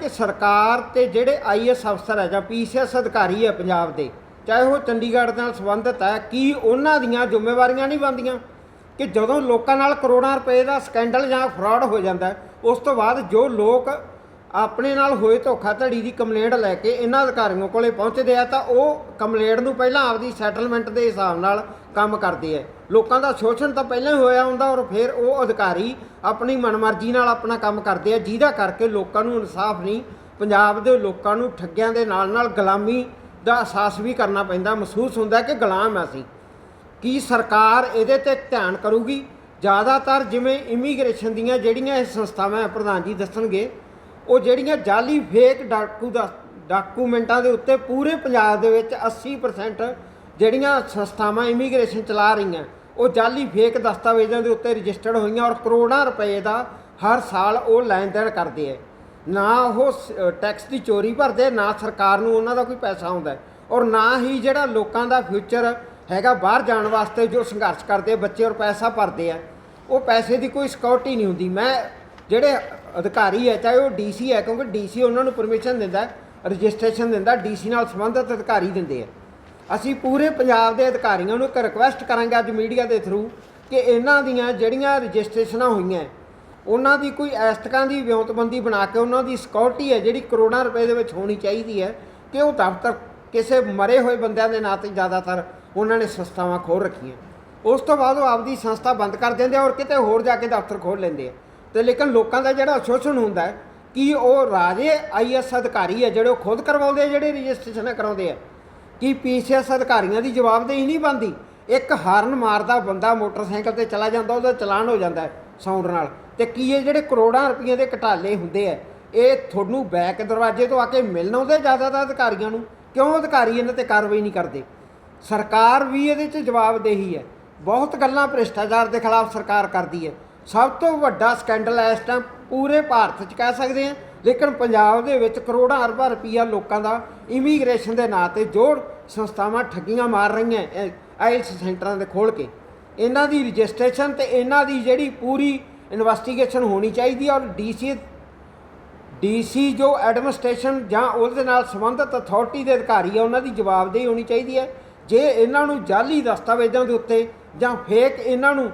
ਕਿ ਸਰਕਾਰ ਤੇ ਜਿਹੜੇ ਆਈਐਸ ਅਫਸਰ ਹੈ ਜਾਂ ਪੀਸੀਐਸ ਅਧਿਕਾਰੀ ਹੈ ਪੰਜਾਬ ਦੇ, ਚਾਹੇ ਉਹ ਚੰਡੀਗੜ੍ਹ ਨਾਲ ਸੰਬੰਧਿਤ ਹੈ, ਕੀ ਉਹਨਾਂ ਦੀਆਂ ਜ਼ਿੰਮੇਵਾਰੀਆਂ ਨਹੀਂ ਬਣਦੀਆਂ? ਕਿ ਜਦੋਂ ਲੋਕਾਂ ਨਾਲ ਕਰੋੜਾਂ ਰੁਪਏ ਦਾ ਸਕੈਂਡਲ ਜਾਂ ਫਰਾਡ ਹੋ ਜਾਂਦਾ ਉਸ ਤੋਂ ਬਾਅਦ ਜੋ ਲੋਕ ਆਪਣੇ ਨਾਲ ਹੋਏ ਧੋਖਾਧੜੀ ਦੀ ਕੰਪਲੇਂਟ ਲੈ ਕੇ ਇਹਨਾਂ ਅਧਿਕਾਰੀਆਂ ਕੋਲੇ ਪਹੁੰਚਦੇ ਆ ਤਾਂ ਉਹ ਕੰਪਲੇਂਟ ਨੂੰ ਪਹਿਲਾਂ ਆਪਦੀ ਸੈਟਲਮੈਂਟ ਦੇ ਹਿਸਾਬ ਨਾਲ ਕੰਮ ਕਰਦੇ ਆ। ਲੋਕਾਂ ਦਾ ਸ਼ੋਸ਼ਣ ਤਾਂ ਪਹਿਲਾਂ ਹੀ ਹੋਇਆ ਹੁੰਦਾ ਔਰ ਫਿਰ ਉਹ ਅਧਿਕਾਰੀ ਆਪਣੀ ਮਨਮਰਜ਼ੀ ਨਾਲ ਆਪਣਾ ਕੰਮ ਕਰਦੇ ਆ ਜਿਹਦਾ ਕਰਕੇ ਲੋਕਾਂ ਨੂੰ ਇਨਸਾਫ ਨਹੀਂ ਪੰਜਾਬ ਦੇ ਲੋਕਾਂ ਨੂੰ ਠੱਗਿਆਂ ਦੇ ਨਾਲ ਨਾਲ ਗੁਲਾਮੀ ਦਾ ਅਹਿਸਾਸ ਵੀ ਕਰਨਾ ਪੈਂਦਾ ਮਹਿਸੂਸ ਹੁੰਦਾ ਕਿ ਗੁਲਾਮ ਆ ਅਸੀਂ। ਕੀ ਸਰਕਾਰ ਇਹਦੇ ਤੇ ਧਿਆਨ ਕਰੂਗੀ? ਜ਼ਿਆਦਾਤਰ ਜਿਵੇਂ ਇਮੀਗ੍ਰੇਸ਼ਨ ਦੀਆਂ ਜਿਹੜੀਆਂ ਇਹ ਸੰਸਥਾਵਾਂ ਹੈ, ਪ੍ਰਧਾਨ ਜੀ ਦੱਸਣਗੇ ਉਹ ਜਿਹੜੀਆਂ ਜਾਲੀ ਫੇਕ ਡਾਕੂ ਦਾ ਡਾਕੂਮੈਂਟਾਂ ਦੇ ਉੱਤੇ ਪੂਰੇ ਪੰਜਾਬ ਦੇ ਵਿੱਚ 80% ਜਿਹੜੀਆਂ ਸੰਸਥਾਵਾਂ ਇਮੀਗ੍ਰੇਸ਼ਨ ਚਲਾ ਰਹੀਆਂ, ਉਹ ਜਾਲੀ ਫੇਕ ਦਸਤਾਵੇਜ਼ਾਂ ਦੇ ਉੱਤੇ ਰਜਿਸਟਰਡ ਹੋਈਆਂ ਔਰ ਕਰੋੜਾਂ ਰੁਪਏ ਦਾ ਹਰ ਸਾਲ ਉਹ ਲੈਣ ਦੇਣ ਕਰਦੇ ਹੈ ਨਾ ਉਹ ਸ- ਟੈਕਸ ਦੀ ਚੋਰੀ ਭਰਦੇ, ਨਾ ਸਰਕਾਰ ਨੂੰ ਉਹਨਾਂ ਦਾ ਕੋਈ ਪੈਸਾ ਆਉਂਦਾ ਔਰ ਨਾ ਹੀ ਜਿਹੜਾ ਲੋਕਾਂ ਦਾ ਫਿਊਚਰ ਹੈਗਾ ਬਾਹਰ ਜਾਣ ਵਾਸਤੇ ਜੋ ਸੰਘਰਸ਼ ਕਰਦੇ, ਬੱਚੇ ਔਰ ਪੈਸਾ ਭਰਦੇ ਆ, ਉਹ ਪੈਸੇ ਦੀ ਕੋਈ ਸਿਕਿਉਰਿਟੀ ਨਹੀਂ ਹੁੰਦੀ। ਮੈਂ ਜਿਹੜੇ ਅਧਿਕਾਰੀ ਹੈ, ਚਾਹੇ ਉਹ ਡੀਸੀ ਹੈ, ਕਿਉਂਕਿ ਡੀਸੀ ਉਹਨਾਂ ਨੂੰ ਪਰਮਿਸ਼ਨ ਦਿੰਦਾ ਰਜਿਸਟ੍ਰੇਸ਼ਨ ਦਿੰਦਾ ਡੀਸੀ ਨਾਲ ਸੰਬੰਧਿਤ ਅਧਿਕਾਰੀ ਦਿੰਦੇ ਆ। ਅਸੀਂ ਪੂਰੇ ਪੰਜਾਬ ਦੇ ਅਧਿਕਾਰੀਆਂ ਨੂੰ ਇੱਕ ਰਿਕੁਐਸਟ ਕਰਾਂਗੇ ਅੱਜ ਮੀਡੀਆ ਦੇ ਥਰੂ ਕਿ ਇਹਨਾਂ ਦੀਆਂ ਜਿਹੜੀਆਂ ਰਜਿਸਟ੍ਰੇਸ਼ਨਾਂ ਹੋਈਆਂ, ਉਹਨਾਂ ਦੀ ਕੋਈ ਐਸਤਕਾਂ ਦੀ ਵਿਉਂਤਬੰਦੀ ਬਣਾ ਕੇ ਉਹਨਾਂ ਦੀ ਸਿਕਿਉਰਿਟੀ ਹੈ, ਜਿਹੜੀ ਕਰੋੜਾਂ ਰੁਪਏ ਦੇ ਵਿੱਚ ਹੋਣੀ ਚਾਹੀਦੀ ਹੈ, ਕਿ ਉਹ ਦਫ਼ਤਰ ਕਿਸੇ ਮਰੇ ਹੋਏ ਬੰਦਿਆਂ ਦੇ ਨਾਂ ਤੇ ਜ਼ਿਆਦਾਤਰ ਉਹਨਾਂ ਨੇ ਸੰਸਥਾਵਾਂ ਖੋਲ ਰੱਖੀਆਂ। ਉਸ ਤੋਂ ਬਾਅਦ ਉਹ ਆਪਦੀ ਸੰਸਥਾ ਬੰਦ ਕਰ ਦਿੰਦੇ ਆ ਔਰ ਕਿਤੇ ਹੋਰ ਜਾ ਕੇ ਦਫ਼ਤਰ ਖੋਲ ਲੈਂਦੇ ਆ। ਤੇ ਲੇਕਿਨ ਲੋਕਾਂ ਦਾ ਜਿਹੜਾ ਸ਼ੋਸ਼ਣ ਹੁੰਦਾ ਹੈ ਕਿ ਉਹ ਰਾਜੇ ਆਈਐਸ ਅਧਿਕਾਰੀ ਹੈ, ਜਿਹੜੇ ਉਹ ਖੁਦ ਕਰਵਾਉਂਦੇ ਆ, ਜਿਹੜੇ ਰਜਿਸਟ੍ਰੇਸ਼ਨਾਂ ਕਰਾਉਂਦੇ ਆ। ਕੀ ਪੀਸੀਐਸ ਅਧਿਕਾਰੀਆਂ ਦੀ ਜਵਾਬਦੇਹੀ ਨਹੀਂ ਬਣਦੀ। ਇੱਕ ਹਾਰਨ ਮਾਰਦਾ ਬੰਦਾ ਮੋਟਰਸਾਈਕਲ ਤੇ ਚਲਾ ਜਾਂਦਾ, ਉਹਦਾ ਚਲਾਨ ਹੋ ਜਾਂਦਾ ਹੈ ਸਾਊਂਡ ਨਾਲ। ਤੇ ਕੀ ਇਹ ਜਿਹੜੇ ਕਰੋੜਾਂ ਰੁਪਈਏ ਦੇ ਘਟਾਲੇ ਹੁੰਦੇ ਆ, ਇਹ ਤੁਹਾਨੂੰ ਬੈਕ ਦਰਵਾਜ਼ੇ ਤੋਂ ਆ ਕੇ ਮਿਲਣ ਆਉਂਦੇ ਜ਼ਿਆਦਾਤਰ ਅਧਿਕਾਰੀਆਂ ਨੂੰ? ਕਿਉਂ ਅਧਿਕਾਰੀ ਇਹਨਾਂ ਤੇ ਕਾਰਵਾਈ ਨਹੀਂ ਕਰਦੇ? ਸਰਕਾਰ ਵੀ ਇਹਦੇ 'ਚ ਜਵਾਬਦੇਹੀ ਹੈ। ਬਹੁਤ ਗੱਲਾਂ ਭ੍ਰਿਸ਼ਟਾਚਾਰ ਦੇ ਖਿਲਾਫ ਸਰਕਾਰ ਕਰਦੀ ਹੈ। ਸਭ ਤੋਂ ਵੱਡਾ ਸਕੈਂਡਲ ਹੈ ਇਸ ਟਾਈਮ ਪੂਰੇ ਭਾਰਤ 'ਚ ਕਹਿ ਸਕਦੇ ਹਾਂ, ਲੇਕਿਨ ਪੰਜਾਬ ਦੇ ਵਿੱਚ ਕਰੋੜਾਂ ਅਰਬਾਂ ਰੁਪਈਆ ਲੋਕਾਂ ਦਾ ਇਮੀਗ੍ਰੇਸ਼ਨ ਦੇ ਨਾਂ ਤੇ ਜੋੜ ਸੰਸਥਾਵਾਂ ਠੱਗੀਆਂ ਮਾਰ ਰਹੀਆਂ ਆਈਲਸ ਸੈਂਟਰਾਂ ਦੇ ਖੋਲ ਕੇ। ਇਹਨਾਂ ਦੀ ਰਜਿਸਟ੍ਰੇਸ਼ਨ ਤੇ ਇਹਨਾਂ ਦੀ ਜਿਹੜੀ ਪੂਰੀ ਇਨਵੈਸਟੀਗੇਸ਼ਨ ਹੋਣੀ ਚਾਹੀਦੀ ਹੈ ਔਰ ਡੀਸੀ ਡੀਸੀ ਜੋ ਐਡਮਿਨਿਸਟ੍ਰੇਸ਼ਨ ਜਾਂ ਉਹਦੇ ਨਾਲ ਸੰਬੰਧਿਤ ਅਥਾਰਟੀ ਦੇ ਅਧਿਕਾਰੀ ਆ, ਉਹਨਾਂ ਦੀ ਜਵਾਬਦੇਹੀ ਹੋਣੀ ਚਾਹੀਦੀ ਹੈ ਜੇ ਇਹਨਾਂ ਨੂੰ ਜਾਲੀ ਦਸਤਾਵੇਜ਼ਾਂ ਦੇ ਉੱਤੇ ਜਾਂ ਫੇਕ ਇਹਨਾਂ ਨੂੰ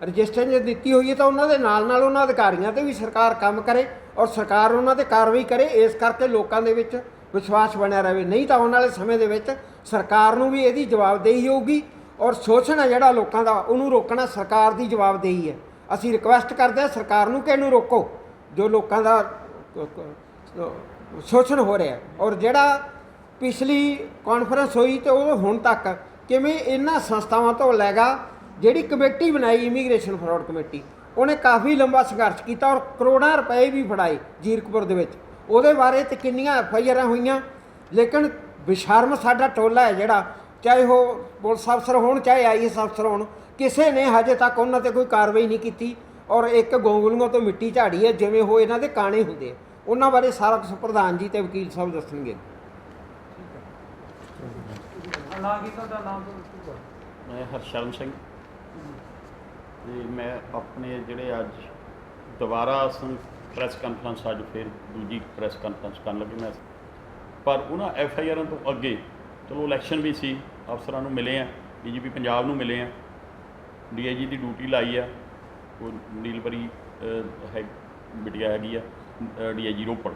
ਰਜਿਸਟ੍ਰੇਸ਼ਨ ਦਿੱਤੀ ਹੋਈ ਹੈ ਤਾਂ ਉਹਨਾਂ ਦੇ ਨਾਲ ਨਾਲ ਉਹਨਾਂ ਅਧਿਕਾਰੀਆਂ ਤੇ ਵੀ ਸਰਕਾਰ ਕੰਮ ਕਰੇ ਔਰ ਸਰਕਾਰ ਉਹਨਾਂ ਤੇ ਕਾਰਵਾਈ ਕਰੇ, ਇਸ ਕਰਕੇ ਲੋਕਾਂ ਦੇ ਵਿੱਚ ਵਿਸ਼ਵਾਸ ਬਣਿਆ ਰਹੇ। ਨਹੀਂ ਤਾਂ ਆਉਣ ਵਾਲੇ ਸਮੇਂ ਦੇ ਵਿੱਚ ਸਰਕਾਰ ਨੂੰ ਵੀ ਇਹਦੀ ਜਵਾਬਦੇਹੀ ਹੋਊਗੀ ਔਰ ਸ਼ੋਸ਼ਣ ਹੈ ਜਿਹੜਾ ਲੋਕਾਂ ਦਾ, ਉਹਨੂੰ ਰੋਕਣਾ ਸਰਕਾਰ ਦੀ ਜਵਾਬਦੇਹੀ ਹੈ। ਅਸੀਂ ਰਿਕੁਐਸਟ ਕਰਦੇ ਹਾਂ ਸਰਕਾਰ ਨੂੰ ਕਿ ਇਹਨੂੰ ਰੋਕੋ, ਜੋ ਲੋਕਾਂ ਦਾ ਸ਼ੋਸ਼ਣ ਹੋ ਰਿਹਾ ਔਰ ਜਿਹੜਾ ਪਿਛਲੀ ਕਾਨਫਰੰਸ ਹੋਈ ਤੇ ਉਹ ਹੁਣ ਤੱਕ ਕਿਵੇਂ ਇਹਨਾਂ ਸੰਸਥਾਵਾਂ ਤੋਂ ਲੈਗਾ ਜਿਹੜੀ ਕਮੇਟੀ ਬਣਾਈ ਇਮੀਗ੍ਰੇਸ਼ਨ ਫਰਾਡ ਕਮੇਟੀ ਉਹਨੇ ਕਾਫੀ ਲੰਬਾ ਸੰਘਰਸ਼ ਕੀਤਾ ਔਰ ਕਰੋੜਾਂ ਰੁਪਏ ਵੀ ਫੜਾਏ ਜੀਰਕਪੁਰ ਦੇ ਵਿੱਚ। ਉਹਦੇ ਬਾਰੇ ਤੇ ਕਿੰਨੀਆਂ ਐਫ ਆਈ ਆਰਾਂ ਹੋਈਆਂ ਲੇਕਿਨ ਬਿਸ਼ਰਮ ਸਾਡਾ ਟੋਲਾ ਹੈ ਜਿਹੜਾ ਚਾਹੇ ਉਹ ਪੁਲਿਸ ਅਫਸਰ ਹੋਣ ਚਾਹੇ ਆਈਐਸ ਅਫਸਰ ਹੋਣ ਕਿਸੇ ਨੇ ਹਜੇ ਤੱਕ ਉਹਨਾਂ ਤੇ ਕੋਈ ਕਾਰਵਾਈ ਨਹੀਂ ਕੀਤੀ ਔਰ ਇੱਕ ਗੋਂਗਲੂਆਂ ਤੋਂ ਮਿੱਟੀ ਝਾੜੀ ਹੈ ਜਿਵੇਂ ਉਹ ਇਹਨਾਂ ਦੇ ਕਾਣੇ ਹੁੰਦੇ ਆ। ਉਹਨਾਂ ਬਾਰੇ ਸਾਰਾ ਕੁਝ ਪ੍ਰਧਾਨ ਜੀ ਤੇ ਵਕੀਲ ਸਾਹਿਬ ਦੱਸਣਗੇ। ਕੀ ਤੁਹਾਡਾ? ਨਾਮ ਮੈਂ ਹਰਸ਼ਰਨ ਸਿੰਘ। ਤੇ ਮੈਂ ਆਪਣੇ ਜਿਹੜੇ ਅੱਜ ਦੁਬਾਰਾ ਅਸੀਂ ਪ੍ਰੈਸ ਕਾਨਫਰੰਸ ਅੱਜ ਫਿਰ ਦੂਜੀ ਪ੍ਰੈਸ ਕਾਨਫਰੰਸ ਕਰਨ ਲੱਗੇ ਮੈਂ। ਪਰ ਉਹਨਾਂ ਐਫ ਆਈ ਆਰਾਂ ਤੋਂ ਅੱਗੇ, ਚਲੋ ਇਲੈਕਸ਼ਨ ਵੀ ਸੀ, ਅਫਸਰਾਂ ਨੂੰ ਮਿਲੇ ਆ ਡੀਜੀਪੀ ਪੰਜਾਬ ਨੂੰ ਮਿਲੇ ਆ ਡੀਆਈਜੀ ਦੀ ਡਿਊਟੀ ਲਾਈ ਆ, ਉਹ ਨੀਲਪਰੀ ਹੈ, ਬਿਟਿਆ ਹੈਗੀ ਆ ਡੀਆਈਜੀ ਰੋਪੜ।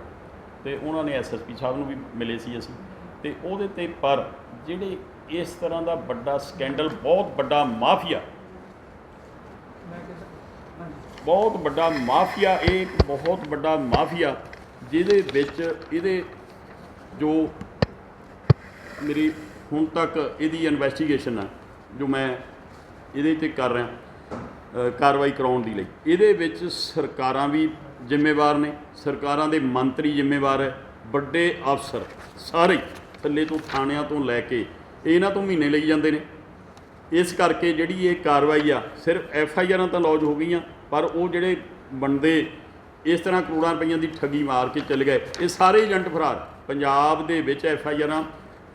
ਤੇ ਉਹਨਾਂ ਨੇ ਐਸਐਸਪੀ ਸਾਹਿਬ ਨੂੰ ਵੀ ਮਿਲੇ ਸੀ ਅਸੀਂ। ਤੇ ਉਹਦੇ ਤੇ ਪਰ ਜਿਹੜੇ ਇਸ ਤਰ੍ਹਾਂ ਦਾ ਵੱਡਾ ਸਕੈਂਡਲ ਬਹੁਤ ਵੱਡਾ ਮਾਫੀਆ ਬਹੁਤ ਵੱਡਾ ਮਾਫੀਆ, ਇਹ ਇੱਕ ਬਹੁਤ ਵੱਡਾ ਮਾਫੀਆ, ਜਿਹਦੇ ਵਿੱਚ ਇਹਦੇ ਜੋ ਮੇਰੀ ਹੁਣ ਤੱਕ ਇਹਦੀ ਇਨਵੈਸਟੀਗੇਸ਼ਨ ਆ, ਜੋ ਮੈਂ ਇਹਦੇ ਤੇ ਕਰ ਰਿਹਾ ਕਾਰਵਾਈ ਕਰਾਉਣ ਦੀ ਲਈ। ਇਹਦੇ ਵਿੱਚ ਸਰਕਾਰਾਂ ਵੀ ਜ਼ਿੰਮੇਵਾਰ ਨੇ, ਸਰਕਾਰਾਂ ਦੇ ਮੰਤਰੀ ਜ਼ਿੰਮੇਵਾਰ ਹੈ, ਵੱਡੇ ਅਫਸਰ ਸਾਰੇ ਥੱਲੇ ਤੋਂ ਥਾਣਿਆਂ ਤੋਂ ਲੈ ਕੇ ਇਹਨਾਂ ਤੋਂ ਮਹੀਨੇ ਲਈ ਜਾਂਦੇ ਨੇ। ਇਸ ਕਰਕੇ ਜਿਹੜੀ ਇਹ ਕਾਰਵਾਈ ਆ, ਸਿਰਫ ਐਫ ਆਈ ਆਰਾਂ ਤਾਂ ਲੌਜ ਹੋ ਗਈਆਂ, ਪਰ ਉਹ ਜਿਹੜੇ ਬੰਦੇ ਇਸ ਤਰ੍ਹਾਂ ਕਰੋੜਾਂ ਰੁਪਈਆਂ ਦੀ ਠੱਗੀ ਮਾਰ ਕੇ ਚਲੇ ਗਏ। ਇਹ ਸਾਰੇ ਏਜੰਟ ਫਰਾਰ। ਪੰਜਾਬ ਦੇ ਵਿੱਚ ਐਫ ਆਈ ਆਰਾਂ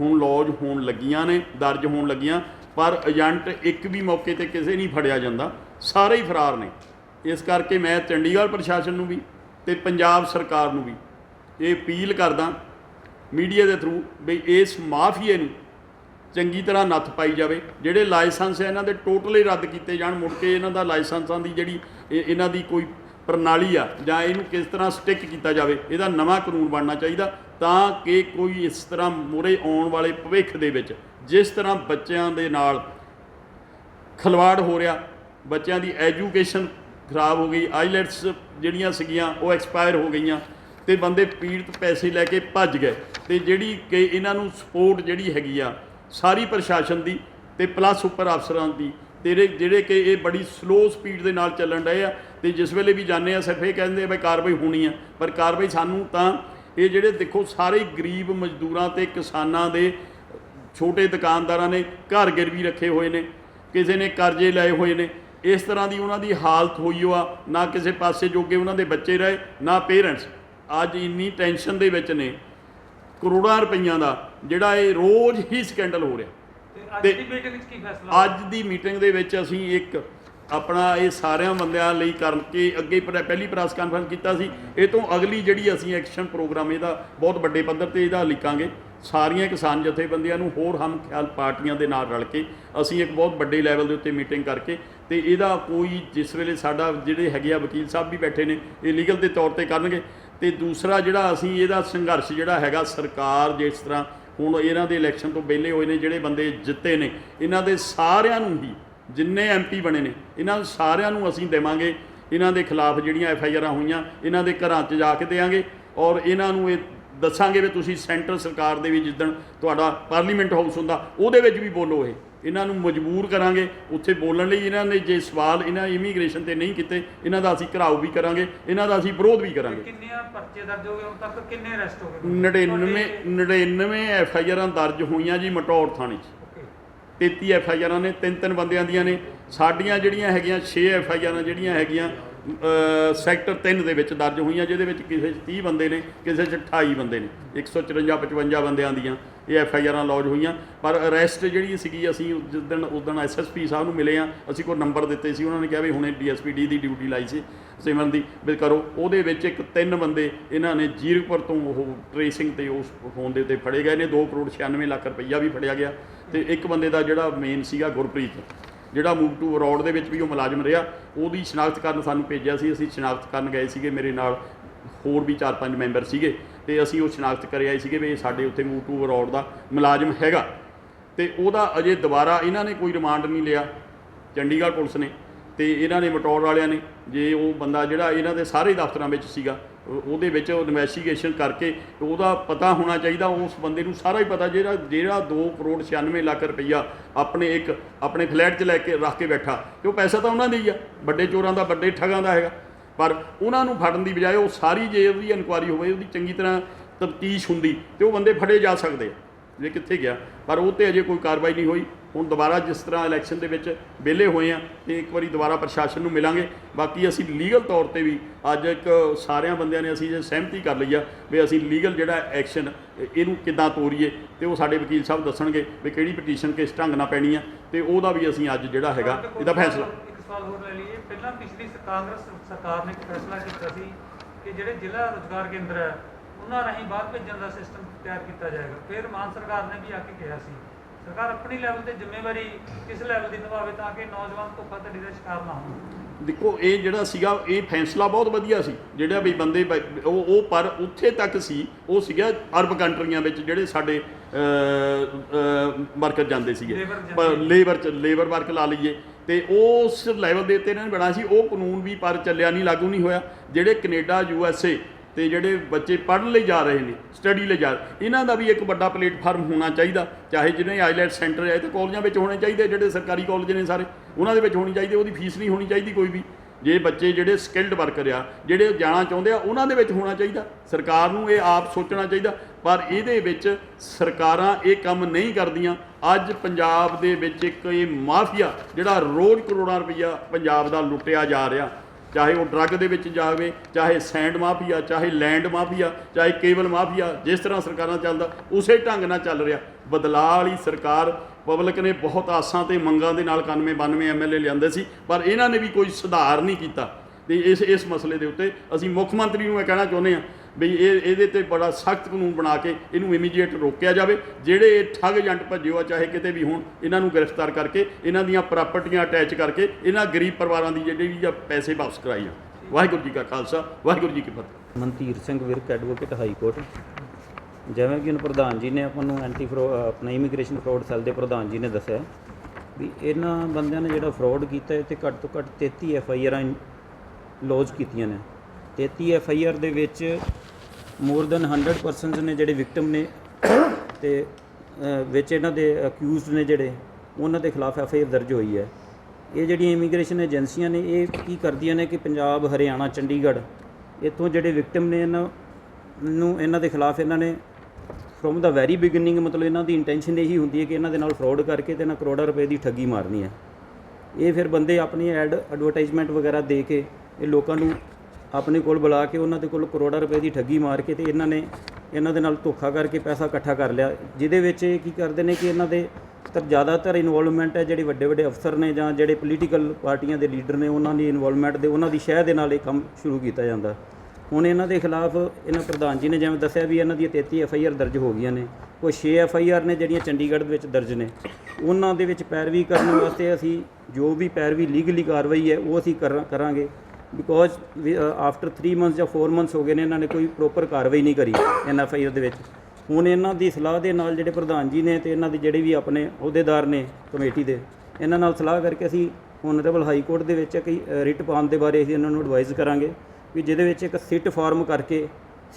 ਹੁਣ ਲੌਜ ਹੋਣ ਲੱਗੀਆਂ ਨੇ, ਦਰਜ ਹੋਣ ਲੱਗੀਆਂ, ਪਰ ਏਜੰਟ ਇੱਕ ਵੀ ਮੌਕੇ ਤੇ ਕਿਸੇ ਨਹੀਂ ਫੜਿਆ ਜਾਂਦਾ। ਸਾਰੇ ਹੀ ਫਰਾਰ ਨੇ। ਇਸ ਕਰਕੇ ਮੈਂ ਚੰਡੀਗੜ੍ਹ ਪ੍ਰਸ਼ਾਸਨ ਨੂੰ ਵੀ ਤੇ ਪੰਜਾਬ ਸਰਕਾਰ ਨੂੰ ਵੀ ਇਹ ਅਪੀਲ ਕਰਦਾ ਮੀਡੀਆ ਦੇ ਥਰੂ ਵੀ ਇਸ ਮਾਫੀਏ ਨੂੰ ਚੰਗੀ ਤਰ੍ਹਾਂ ਨੱਥ ਪਾਈ ਜਾਵੇ। ਜਿਹੜੇ ਲਾਇਸੈਂਸ ਹੈ ਇਹਨਾਂ ਦੇ ਟੋਟਲੀ ਰੱਦ ਕੀਤੇ ਜਾਣ। ਮੁੜ ਕੇ ਇਹਨਾਂ ਦਾ ਲਾਇਸੈਂਸਾਂ ਦੀ ਜਿਹੜੀ ਇਹ- ਇਹਨਾਂ ਦੀ ਕੋਈ ਪ੍ਰਣਾਲੀ ਆ, ਜਾਂ ਇਹਨੂੰ ਕਿਸ ਤਰ੍ਹਾਂ ਸਟਿਕ ਕੀਤਾ ਜਾਵੇ, ਇਹਦਾ ਨਵਾਂ ਕਾਨੂੰਨ ਬਣਨਾ ਚਾਹੀਦਾ ਤਾਂ ਕਿ ਕੋਈ ਇਸ ਤਰ੍ਹਾਂ ਮੂਹਰੇ ਆਉਣ ਵਾਲੇ ਭਵਿੱਖ ਦੇ ਵਿੱਚ, ਜਿਸ ਤਰ੍ਹਾਂ ਬੱਚਿਆਂ ਦੇ ਨਾਲ ਖਲਵਾੜ ਹੋ ਰਿਹਾ, ਬੱਚਿਆਂ ਦੀ ਐਜੂਕੇਸ਼ਨ ਖਰਾਬ ਹੋ ਗਈ, ਆਈਲੈਟਸ ਜਿਹੜੀਆਂ ਸੀਗੀਆਂ, ਉਹ ਐਕਸਪਾਇਰ ਹੋ ਗਈਆਂ, ਤੇ ਬੰਦੇ ਪੀੜਤ ਪੈਸੇ ਲੈ ਕੇ ਭੱਜ ਗਏ, ਤੇ ਜਿਹੜੀ ਕਿ ਇਹਨਾਂ ਨੂੰ ਸਪੋਰਟ ਜਿਹੜੀ ਹੈਗੀ ਆ ਸਾਰੀ ਪ੍ਰਸ਼ਾਸਨ ਦੀ ਤੇ ਪਲੱਸ ਉੱਪਰ ਅਫਸਰਾਂ ਦੀ ਤੇਰੇ ਜਿਹੜੇ ਕਿ ਇਹ ਬੜੀ ਸਲੋ ਸਪੀਡ ਦੇ ਨਾਲ ਚੱਲਣ ਰਹੇ ਆ ਤੇ ਜਿਸ ਵੇਲੇ ਵੀ ਜਾਂਦੇ ਆ, ਸਿਰਫ ਇਹ ਕਹਿੰਦੇ ਆ ਵੀ ਕਾਰਵਾਈ ਹੋਣੀ ਆ, ਪਰ ਕਾਰਵਾਈ ਸਾਨੂੰ ਤਾਂ ਇਹ ਜਿਹੜੇ ਦੇਖੋ ਸਾਰੇ ਗਰੀਬ ਮਜ਼ਦੂਰਾਂ ਤੇ ਕਿਸਾਨਾਂ ਦੇ ਛੋਟੇ ਦੁਕਾਨਦਾਰਾਂ ਨੇ ਘਰ ਗਿਰਵੀ ਰੱਖੇ ਹੋਏ ਨੇ, ਕਿਸੇ ਨੇ ਕਰਜ਼ੇ ਲਏ ਹੋਏ ਨੇ, ਇਸ ਤਰ੍ਹਾਂ ਦੀ ਉਹਨਾਂ ਦੀ ਹਾਲਤ ਹੋਈ ਓ ਆ ਨਾ ਕਿਸੇ ਪਾਸੇ ਜੋਗੇ ਉਹਨਾਂ ਦੇ ਬੱਚੇ ਰਹੇ, ਨਾ ਪੇਰੈਂਟਸ ਅੱਜ ਇੰਨੀ ਟੈਨਸ਼ਨ ਦੇ ਵਿੱਚ ਨੇ, ਕਰੋੜਾਂ ਰੁਪਈਆਂ ਦਾ ਜਿਹੜਾ ਇਹ ਰੋਜ਼ ਹੀ ਸਕੈਂਡਲ ਹੋ ਰਿਹਾ। ਤੇ ਅੱਜ ਦੀ ਮੀਟਿੰਗ ਵਿੱਚ ਕੀ ਫੈਸਲਾ ਅੱਜ ਦੀ ਮੀਟਿੰਗ ਦੇ ਵਿੱਚ ਅਸੀਂ ਇੱਕ ਆਪਣਾ ਇਹ ਸਾਰਿਆਂ ਬੰਦਿਆਂ ਲਈ ਕਰਕੇ ਅੱਗੇ ਪਹਿਲੀ ਪ੍ਰੈਸ ਕਾਨਫਰੰਸ ਕੀਤਾ ਸੀ। ਇਹ ਤੋਂ ਅਗਲੀ ਜਿਹੜੀ ਅਸੀਂ ਐਕਸ਼ਨ ਪ੍ਰੋਗਰਾਮ ਇਹਦਾ ਬਹੁਤ ਵੱਡੇ ਪੱਧਰ ਤੇ ਇਹਦਾ ਲਿਖਾਂਗੇ। ਸਾਰੀਆਂ ਕਿਸਾਨ ਜਥੇਬੰਦੀਆਂ ਨੂੰ ਹੋਰ ਹਮ ਖਿਆਲ ਪਾਰਟੀਆਂ ਦੇ ਨਾਲ ਰਲ ਕੇ ਅਸੀਂ ਇੱਕ ਬਹੁਤ ਵੱਡੇ ਲੈਵਲ ਦੇ ਉੱਤੇ ਮੀਟਿੰਗ ਕਰਕੇ ਤੇ ਇਹਦਾ ਕੋਈ ਜਿਸ ਵੇਲੇ ਸਾਡਾ ਜਿਹੜੇ ਹੈਗੇ ਆ ਵਕੀਲ ਸਾਹਿਬ ਵੀ ਬੈਠੇ ਨੇ ਇਹ ਲੀਗਲ ਦੇ ਤੌਰ ਤੇ ਕਰਨਗੇ। ਤੇ ਦੂਸਰਾ ਜਿਹੜਾ ਅਸੀਂ ਇਹਦਾ ਸੰਘਰਸ਼ ਜਿਹੜਾ ਹੈਗਾ ਸਰਕਾਰ ਜਿਸ ਤਰ੍ਹਾਂ ਹੁਣ ਇਹਨਾਂ ਦੇ ਇਲੈਕਸ਼ਨ ਤੋਂ ਵਿਹਲੇ ਹੋਏ ਨੇ, ਜਿਹੜੇ ਬੰਦੇ ਜਿੱਤੇ ਨੇ, ਇਹਨਾਂ ਦੇ ਸਾਰਿਆਂ ਨੂੰ ਹੀ, ਜਿੰਨੇ ਐਮਪੀ ਬਣੇ ਨੇ, ਇਹਨਾਂ ਸਾਰਿਆਂ ਨੂੰ ਅਸੀਂ ਦੇਵਾਂਗੇ। ਇਹਨਾਂ ਦੇ ਖਿਲਾਫ ਜਿਹੜੀਆਂ ਐਫ ਆਈ ਆਰਾਂ ਹੋਈਆਂ, ਇਹਨਾਂ ਦੇ ਘਰਾਂ 'ਚ ਜਾ ਕੇ ਦੇਵਾਂਗੇ ਔਰ ਇਹਨਾਂ ਨੂੰ ਇਹ ਦੱਸਾਂਗੇ ਵੀ ਤੁਸੀਂ ਸੈਂਟਰ ਸਰਕਾਰ ਦੇ ਵੀ ਜਿੱਦਣ ਤੁਹਾਡਾ ਪਾਰਲੀਮੈਂਟ ਹਾਊਸ ਹੁੰਦਾ, ਉਹਦੇ ਵਿੱਚ ਵੀ ਬੋਲੋ ਇਹ। ਇਹਨਾਂ ਨੂੰ ਮਜਬੂਰ ਕਰਾਂਗੇ ਉੱਥੇ ਬੋਲਣ ਲਈ ਇਹਨਾਂ ਨੇ ਜੇ ਸਵਾਲ ਇਹਨਾਂ ਇਮੀਗ੍ਰੇਸ਼ਨ ਤੇ ਨਹੀਂ ਕੀਤੇ ਇਹਨਾਂ ਦਾ ਅਸੀਂ ਘਰਾਓ ਵੀ ਕਰਾਂਗੇ ਇਹਨਾਂ ਦਾ ਅਸੀਂ ਵਿਰੋਧ ਵੀ ਕਰਾਂਗੇ। ਕਿੰਨੀਆਂ ਪਰਚੇ ਦਰਜ ਹੋ ਗਏ ਹੁਣ ਤੱਕ ਕਿੰਨੇ ਅਰੈਸਟ ਹੋ ਗਏ? 99 99 ਐਫ ਆਈ ਆਰਾਂ ਦਰਜ ਹੋਈਆਂ ਜੀ ਮਟੌਰ ਥਾਣੇ 'ਚ। ਓਕੇ। 33 ਐਫ ਆਈ ਆਰਾਂ ਨੇ ਤਿੰਨ ਤਿੰਨ ਬੰਦਿਆਂ ਦੀਆਂ ਨੇ। ਸਾਡੀਆਂ ਜਿਹੜੀਆਂ ਹੈਗੀਆਂ 6 ਐਫ ਆਈ ਆਰਾਂ ਜਿਹੜੀਆਂ ਹੈਗੀਆਂ ਸੈਕਟਰ 3 ਦੇ ਵਿੱਚ ਦਰਜ ਹੋਈਆਂ ਜਿਹਦੇ ਵਿੱਚ ਕਿਸੇ 'ਚ 30 ਬੰਦੇ ਨੇ ਕਿਸੇ 'ਚ 28 ਬੰਦੇ ਨੇ 154 55 ਬੰਦਿਆਂ ਦੀਆਂ। ਇਹ ਐਫ ਆਈ ਆਰਾਂ ਲੌਜ ਹੋਈਆਂ। ਪਰ ਅਰੈਸਟ ਜਿਹੜੀ ਸੀਗੀ, ਅਸੀਂ ਜਿਸ ਦਿਨ, ਉਸ ਦਿਨ ਐਸ ਐਸ ਪੀ ਸਾਹਿਬ ਨੂੰ ਮਿਲੇ ਆ ਅਸੀਂ ਕੋਈ ਨੰਬਰ ਦਿੱਤੇ ਸੀ, ਉਹਨਾਂ ਨੇ ਕਿਹਾ ਵੀ ਹੁਣੇ ਡੀ ਐੱਸ ਪੀ ਡੀ ਦੀ ਡਿਊਟੀ ਲਾਈ ਸੀ ਸਿਮਰਨ ਦੀ, ਵੀ ਕਰੋ। ਉਹਦੇ ਵਿੱਚ ਇੱਕ ਤਿੰਨ ਬੰਦੇ ਇਹਨਾਂ ਨੇ ਜੀਰਕਪੁਰ ਤੋਂ ਉਹ ਟਰੇਸਿੰਗ ਤੇ ਉਸ ਫੋਨ ਦੇ ਉੱਤੇ ਫੜੇ ਗਏ ਨੇ। 2 ਕਰੋੜ 96 ਲੱਖ ਰੁਪਈਆ ਵੀ ਫੜਿਆ ਗਿਆ। ਤੇ ਇੱਕ ਬੰਦੇ ਦਾ ਜਿਹੜਾ ਮੇਨ ਸੀਗਾ ਗੁਰਪ੍ਰੀਤ, ਜਿਹੜਾ ਮੂਵ ਟੂ ਅਰੋਡ ਦੇ ਵਿੱਚ ਵੀ ਉਹ ਮੁਲਾਜ਼ਮ ਰਿਹਾ। ਉਹਦੀ ਸ਼ਨਾਖਤ ਕਰਨ ਸਾਨੂੰ ਭੇਜਿਆ ਸੀ। ਅਸੀਂ ਸ਼ਨਾਖਤ ਕਰਨ ਗਏ ਸੀਗੇ ਮੇਰੇ ਨਾਲ। ਹੋਰ ਵੀ ਚਾਰ ਪੰਜ ਮੈਂਬਰ ਸੀਗੇ। ਤੇ ਅਸੀਂ ਉਹ ਸ਼ਨਾਖਤ ਕਰ ਸੀਗੇ ਵੀ ਸਾਡੇ ਉੱਥੇ ਮੂਵ ਟੂ ਅਰੋਡ ਦਾ ਮੁਲਾਜ਼ਮ ਹੈਗਾ। ਤੇ ਉਹਦਾ ਅਜੇ ਦੁਬਾਰਾ ਇਹਨਾਂ ਨੇ ਕੋਈ ਰਿਮਾਂਡ ਨਹੀਂ ਲਿਆ। ਚੰਡੀਗੜ੍ਹ ਪੁਲਿਸ ਨੇ ਤੇ ਇਹਨਾਂ ਨੇ ਮਟੌਰ ਵਾਲਿਆਂ ਨੇ, ਜੇ ਉਹ ਬੰਦਾ ਜਿਹੜਾ ਇਹਨਾਂ ਦੇ ਸਾਰੇ ਦਫ਼ਤਰਾਂ ਵਿੱਚ ਸੀਗਾ ਉਹਦੇ ਵਿੱਚ ਇਨਵੈਸਟੀਗੇਸ਼ਨ ਕਰਕੇ ਉਹਦਾ ਪਤਾ ਹੋਣਾ ਚਾਹੀਦਾ, ਉਸ ਬੰਦੇ ਨੂੰ ਸਾਰਾ ਹੀ ਪਤਾ, ਜਿਹੜਾ ਜਿਹੜਾ 2 ਕਰੋੜ 96 ਲੱਖ ਰੁਪਈਆ ਆਪਣੇ ਇੱਕ ਆਪਣੇ ਫਲੈਟ 'ਚ ਲੈ ਕੇ ਰੱਖ ਕੇ ਬੈਠਾ। ਤੇ ਉਹ ਪੈਸਾ ਤਾਂ ਉਹਨਾਂ ਦਾ ਹੀ ਆ, ਵੱਡੇ ਚੋਰਾਂ ਦਾ, ਵੱਡੇ ਠੱਗਾਂ ਦਾ ਹੈਗਾ। ਪਰ ਉਹਨਾਂ ਨੂੰ ਫੜਨ ਦੀ ਬਜਾਏ ਉਹ ਸਾਰੀ ਜੇ ਉਹਦੀ ਇਨਕੁਆਰੀ ਹੋਵੇ, ਉਹਦੀ ਚੰਗੀ ਤਰ੍ਹਾਂ ਤਫਤੀਸ਼ ਹੁੰਦੀ ਤੇ ਉਹ ਬੰਦੇ ਫੜੇ ਜਾ ਸਕਦੇ ਜੇ ਕਿੱਥੇ ਗਿਆ। ਪਰ ਉਹ ਤੇ ਅਜੇ ਕੋਈ ਕਾਰਵਾਈ ਨਹੀਂ ਹੋਈ। ਹੁਣ ਦੁਬਾਰਾ ਜਿਸ ਤਰ੍ਹਾਂ ਇਲੈਕਸ਼ਨ ਦੇ ਵਿੱਚ ਵਿਹਲੇ ਹੋਏ ਆ, ਤੇ ਇੱਕ ਵਾਰੀ ਦੁਬਾਰਾ ਪ੍ਰਸ਼ਾਸਨ ਨੂੰ ਮਿਲਾਂਗੇ। ਬਾਕੀ ਅਸੀਂ ਲੀਗਲ ਤੌਰ ਤੇ ਵੀ ਅੱਜ ਇੱਕ ਸਾਰਿਆਂ ਬੰਦਿਆਂ ਨੇ ਅਸੀਂ ਜੇ ਸਹਿਮਤੀ ਕਰ ਲਈ ਆ ਵੀ ਅਸੀਂ ਲੀਗਲ ਜਿਹੜਾ ਐਕਸ਼ਨ, ਇਹਨੂੰ ਕਿੱਦਾਂ ਤੋਰੀਏ ਤੇ ਉਹ ਸਾਡੇ ਵਕੀਲ ਸਾਹਿਬ ਦੱਸਣਗੇ ਵੀ ਕਿਹੜੀ ਪਟੀਸ਼ਨ ਕਿਸ ਢੰਗ ਨਾਲ ਪੈਣੀ ਆ ਤੇ ਉਹਦਾ ਵੀ ਅਸੀਂ ਅੱਜ ਜਿਹੜਾ ਹੈਗਾ, ਇਹਦਾ ਫੈਸਲਾ। ਇੱਕ ਸਵਾਲ ਹੋਰ ਲੈ ਲਈਏ। ਪਹਿਲਾਂ ਪਿਛਲੀ ਕਾਂਗਰਸ ਸਰਕਾਰ ਨੇ ਇੱਕ ਫੈਸਲਾ ਕੀਤਾ ਸੀ ਕਿ ਜਿਹੜੇ ਜ਼ਿਲ੍ਹਾ ਰੋਜ਼ਗਾਰ ਕੇਂਦਰ ਹੈ ਉਹਨਾਂ ਰਾਹੀਂ ਬਾਹਰ ਭੇਜਣ ਦਾ ਸਿਸਟਮ ਤਿਆਰ ਕੀਤਾ ਜਾਏਗਾ। ਫਿਰ ਮਾਨ ਸਰਕਾਰ ਨੇ ਵੀ ਆ ਕੇ ਕਿਹਾ ਸੀ ਸਰਕਾਰ ਆਪਣੀ ਲੈਵਲ ਤੇ ਜ਼ਿੰਮੇਵਾਰੀ ਕਿਸ ਲੈਵਲ ਦੀ ਨਿਭਾਵੇ ਤਾਂ ਕਿ ਨੌਜਵਾਨ ਧੋਖਾਧੜੀ ਦਾ ਸ਼ਿਕਾਰ ਨਾ ਹੋਣ। ਦੇਖੋ ਇਹ ਜਿਹੜਾ ਸੀਗਾ ਇਹ ਫੈਸਲਾ ਬਹੁਤ ਵਧੀਆ ਸੀ। ਜਿਹੜਾ ਵੀ ਬੰਦੇ ਉਹ ਉਹ ਪਰ ਉੱਥੇ ਤੱਕ ਸੀ ਉਹ ਸੀਗਾ ਅਰਬ ਕੰਟਰੀਆਂ ਵਿੱਚ ਜਿਹੜੇ ਸਾਡੇ ਵਰਕਰ ਜਾਂਦੇ ਸੀਗੇ। ਲੇਬਰ ਲੇਬਰ ਵਰਕ ਲਾ ਲਈਏ। ਤੇ ਉਸ ਲੈਵਲ ਦੇ ਉੱਤੇ ਇਹਨਾਂ ਨੇ ਬਣਾ ਸੀ। ਉਹ ਕਾਨੂੰਨ ਵੀ ਪਰ ਚੱਲਿਆ ਨਹੀਂ, ਲਾਗੂ ਨਹੀਂ ਹੋਇਆ। ਜਿਹੜੇ ਕੈਨੇਡਾ, ਯੂ ਐਸ ਏ ਤੇ ਜਿਹੜੇ ਬੱਚੇ ਪੜ੍ਹਨ ਲਈ ਜਾ ਰਹੇ ਨੇ ਸਟੱਡੀ ਲਈ ਜਾ ਰਹੇ ਇਹਨਾਂ ਦਾ ਵੀ ਇੱਕ ਵੱਡਾ ਪਲੇਟਫਾਰਮ ਹੋਣਾ ਚਾਹੀਦਾ। ਚਾਹੇ ਜਿਹਨੇ ਆਈਲੈਟ ਸੈਂਟਰ ਹੈ ਤੇ ਕਾਲਜਾਂ ਵਿੱਚ ਹੋਣੇ ਚਾਹੀਦੇ ਜਿਹੜੇ ਸਰਕਾਰੀ ਕਾਲਜ ਨੇ ਸਾਰੇ, ਉਹਨਾਂ ਦੇ ਵਿੱਚ ਹੋਣੀ ਚਾਹੀਦੀ, ਉਹਦੀ ਫੀਸ ਨਹੀਂ ਹੋਣੀ ਚਾਹੀਦੀ ਕੋਈ ਵੀ। ਜੇ ਬੱਚੇ ਜਿਹੜੇ ਸਕਿਲਡ ਵਰਕਰ ਆ, ਜਿਹੜੇ ਜਾਣਾ ਚਾਹੁੰਦੇ ਆ, ਉਹਨਾਂ ਦੇ ਵਿੱਚ ਹੋਣਾ ਚਾਹੀਦਾ। ਸਰਕਾਰ ਨੂੰ ਇਹ ਆਪ ਸੋਚਣਾ ਚਾਹੀਦਾ, ਪਰ ਇਹਦੇ ਵਿੱਚ ਸਰਕਾਰਾਂ ਇਹ ਕੰਮ ਨਹੀਂ ਕਰਦੀਆਂ। ਅੱਜ ਪੰਜਾਬ ਦੇ ਵਿੱਚ ਇੱਕ ਇਹ ਮਾਫੀਆ, ਜਿਹੜਾ ਰੋਜ਼ ਕਰੋੜਾਂ ਰੁਪਈਆ ਪੰਜਾਬ ਦਾ ਲੁੱਟਿਆ ਜਾ ਰਿਹਾ। ਚਾਹੇ ਉਹ ਡਰੱਗ ਦੇ ਵਿੱਚ ਜਾਵੇ, ਚਾਹੇ ਸੈਂਡ ਮਾਫੀਆ, ਚਾਹੇ ਲੈਂਡ ਮਾਫੀਆ, ਚਾਹੇ ਕੇਬਲ ਮਾਫੀਆ, ਜਿਸ ਤਰ੍ਹਾਂ ਸਰਕਾਰਾਂ ਚੱਲਦਾ, ਉਸੇ ਢੰਗ ਨਾਲ ਚੱਲ ਰਿਹਾ। ਬਦਲਾਅ ਵਾਲੀ ਸਰਕਾਰ ਪਬਲਿਕ ਨੇ ਬਹੁਤ ਆਸਾਂ ਤੇ ਮੰਗਾਂ ਦੇ ਨਾਲ 91 92 ਐਮਐਲਏ ਲਿਆਂਦੇ ਸੀ, ਪਰ ਇਹਨਾਂ ਨੇ ਵੀ ਕੋਈ ਸੁਧਾਰ ਨਹੀਂ ਕੀਤਾ। ਤੇ ਇਸ ਇਸ ਮਸਲੇ ਦੇ ਉੱਤੇ ਅਸੀਂ ਮੁੱਖ ਮੰਤਰੀ ਨੂੰ ਇਹ ਕਹਿਣਾ ਚਾਹੁੰਦੇ ਹਾਂ ਵੀ ਇਹ ਇਹਦੇ ਤੇ ਬੜਾ ਸਖਤ ਕਾਨੂੰਨ ਬਣਾ ਕੇ ਇਹਨੂੰ ਇਮੀਡੀਏਟ ਰੋਕਿਆ ਜਾਵੇ। ਜਿਹੜੇ ਇਹ ਠੱਗ ਏਜੰਟ ਭੱਜੇ ਆ, ਚਾਹੇ ਕਿਤੇ ਵੀ ਹੋਣ, ਇਹਨਾਂ ਨੂੰ ਗ੍ਰਿਫਤਾਰ ਕਰਕੇ, ਇਹਨਾਂ ਦੀਆਂ ਪ੍ਰਾਪਰਟੀਆਂ ਅਟੈਚ ਕਰਕੇ, ਇਹਨਾਂ ਗਰੀਬ ਪਰਿਵਾਰਾਂ ਦੀ ਜਿਹੜੀ ਵੀ ਆ ਪੈਸੇ ਵਾਪਸ ਕਰਾਈ ਜਾਣ ਵਾਹਿਗੁਰੂ ਜੀ ਕਾ ਖਾਲਸਾ, ਵਾਹਿਗੁਰੂ ਜੀ ਕੀ ਫਤਿਹ। Mantir Singh Virk advocate high court ਜਿਵੇਂ ਕਿ ਹੁਣ ਪ੍ਰਧਾਨ ਜੀ ਨੇ ਆਪਾਂ ਨੂੰ ਐਂਟੀ ਫਰੋ ਆਪਣਾ ਇਮੀਗ੍ਰੇਸ਼ਨ ਫਰਾਡ ਸੈੱਲ ਦੇ ਪ੍ਰਧਾਨ ਜੀ ਨੇ ਦੱਸਿਆ ਵੀ ਇਹਨਾਂ ਬੰਦਿਆਂ ਨੇ ਜਿਹੜਾ ਫਰਾਡ ਕੀਤਾ ਹੈ ਤੇ ਘੱਟ ਤੋਂ ਘੱਟ 33 ਐਫ ਆਈ ਆਰਾਂ ਲੌਜ ਕੀਤੀਆਂ ਨੇ। 33 ਐਫ ਆਈ ਆਰ ਦੇ ਵਿੱਚ ਮੋਰ ਦੈਨ 100 ਪਰਸਨਸ ਨੇ ਜਿਹੜੇ ਵਿਕਟਮ ਨੇ ਤੇ ਵਿੱਚ ਇਹਨਾਂ ਦੇ ਅਕਿਊਜ਼ਡ ਨੇ ਜਿਹੜੇ, ਉਹਨਾਂ ਦੇ ਖਿਲਾਫ ਐਫ ਆਈ ਆਰ ਦਰਜ ਹੋਈ ਹੈ। ਇਹ ਜਿਹੜੀਆਂ ਇਮੀਗ੍ਰੇਸ਼ਨ ਏਜੰਸੀਆਂ ਨੇ, ਇਹ ਕੀ ਕਰਦੀਆਂ ਨੇ ਕਿ ਪੰਜਾਬ, ਹਰਿਆਣਾ, ਚੰਡੀਗੜ੍ਹ ਇੱਥੋਂ ਜਿਹੜੇ ਵਿਕਟਮ ਨੇ ਇਹਨਾਂ ਨੂੰ, ਇਹਨਾਂ ਦੇ ਖਿਲਾਫ ਇਹਨਾਂ ਨੇ ਫਰੋਮ ਦਾ ਵੈਰੀ ਬਿਗਨਿੰਗ ਮਤਲਬ ਇਹਨਾਂ ਦੀ ਇੰਟੈਂਸ਼ਨ ਇਹੀ ਹੁੰਦੀ ਹੈ ਕਿ ਇਹਨਾਂ ਦੇ ਨਾਲ ਫਰਾਡ ਕਰਕੇ ਤੇ ਇਹਨਾਂ ਕਰੋੜਾਂ ਰੁਪਏ ਦੀ ਠੱਗੀ ਮਾਰਨੀ ਹੈ। ਇਹ ਫਿਰ ਬੰਦੇ ਆਪਣੀ ਐਡ ਐਡਵਰਟਾਈਜ਼ਮੈਂਟ ਵਗੈਰਾ ਦੇ ਕੇ ਇਹ ਲੋਕਾਂ ਨੂੰ ਆਪਣੇ ਕੋਲ ਬੁਲਾ ਕੇ ਉਹਨਾਂ ਦੇ ਕੋਲ ਕਰੋੜਾਂ ਰੁਪਏ ਦੀ ਠੱਗੀ ਮਾਰ ਕੇ ਤੇ ਇਹਨਾਂ ਨੇ ਇਹਨਾਂ ਦੇ ਨਾਲ ਧੋਖਾ ਕਰਕੇ ਪੈਸਾ ਇਕੱਠਾ ਕਰ ਲਿਆ, ਜਿਹਦੇ ਵਿੱਚ ਇਹ ਕੀ ਕਰਦੇ ਨੇ ਕਿ ਇਹਨਾਂ ਦੇ ਤਰ ਜ਼ਿਆਦਾਤਰ ਇਨਵੋਲਵਮੈਂਟ ਹੈ ਜਿਹੜੇ ਵੱਡੇ ਵੱਡੇ ਅਫਸਰ ਨੇ ਜਾਂ ਜਿਹੜੇ ਪੋਲੀਟੀਕਲ ਪਾਰਟੀਆਂ ਦੇ ਲੀਡਰ ਨੇ, ਉਹਨਾਂ ਦੀ ਇਨਵੋਲਵਮੈਂਟ ਦੇ, ਉਹਨਾਂ ਦੀ ਸ਼ਹਿ ਦੇ ਨਾਲ ਇਹ ਕੰਮ ਸ਼ੁਰੂ ਕੀਤਾ ਜਾਂਦਾ। ਹੁਣ ਇਹਨਾਂ ਦੇ ਖਿਲਾਫ ਇਹਨਾਂ ਪ੍ਰਧਾਨ ਜੀ ਨੇ ਜਿਵੇਂ ਦੱਸਿਆ ਵੀ ਇਹਨਾਂ ਦੀਆਂ 33 ਐਫ ਆਈ ਆਰ ਦਰਜ ਹੋ ਗਈਆਂ ਨੇ ਕੋਈ 6 ਐਫ ਆਈ ਆਰ ਨੇ ਜਿਹੜੀਆਂ ਚੰਡੀਗੜ੍ਹ ਦੇ ਵਿੱਚ ਦਰਜ ਨੇ। ਉਹਨਾਂ ਦੇ ਵਿੱਚ ਪੈਰਵੀ ਕਰਨ ਵਾਸਤੇ ਅਸੀਂ ਜੋ ਵੀ ਪੈਰਵੀ ਲੀਗਲੀ ਕਾਰਵਾਈ ਹੈ, ਉਹ ਅਸੀਂ ਕਰ- ਕਰਾਂਗੇ। ਬਿਕੋਜ਼ ਆਫਟਰ 3 ਮੰਥਸ ਜਾਂ 4 ਮੰਥਸ ਹੋ ਗਏ ਨੇ, ਇਹਨਾਂ ਨੇ ਕੋਈ ਪ੍ਰੋਪਰ ਕਾਰਵਾਈ ਨਹੀਂ ਕਰੀ ਐਨ ਐਫ ਆਈ ਆਰ ਦੇ ਵਿੱਚ। ਹੁਣ ਇਹਨਾਂ ਦੀ ਸਲਾਹ ਦੇ ਨਾਲ ਜਿਹੜੇ ਪ੍ਰਧਾਨ ਜੀ ਨੇ ਤੇ ਇਹਨਾਂ ਦੇ ਜਿਹੜੇ ਵੀ ਆਪਣੇ ਅਹੁਦੇਦਾਰ ਨੇ ਕਮੇਟੀ ਦੇ, ਇਹਨਾਂ ਨਾਲ ਸਲਾਹ ਕਰਕੇ ਅਸੀਂ ਹੋਨਰੇਬਲ ਹਾਈ ਕੋਰਟ ਦੇ ਵਿੱਚ ਕਈ ਰਿਟ ਪਾਉਣ ਦੇ ਬਾਰੇ ਅਸੀਂ ਇਹਨਾਂ ਨੂੰ ਐਡਵਾਈਜ਼ ਕਰਾਂਗੇ ਵੀ ਜਿਹਦੇ ਵਿੱਚ ਇੱਕ ਸਿਟ ਫਾਰਮ ਕਰਕੇ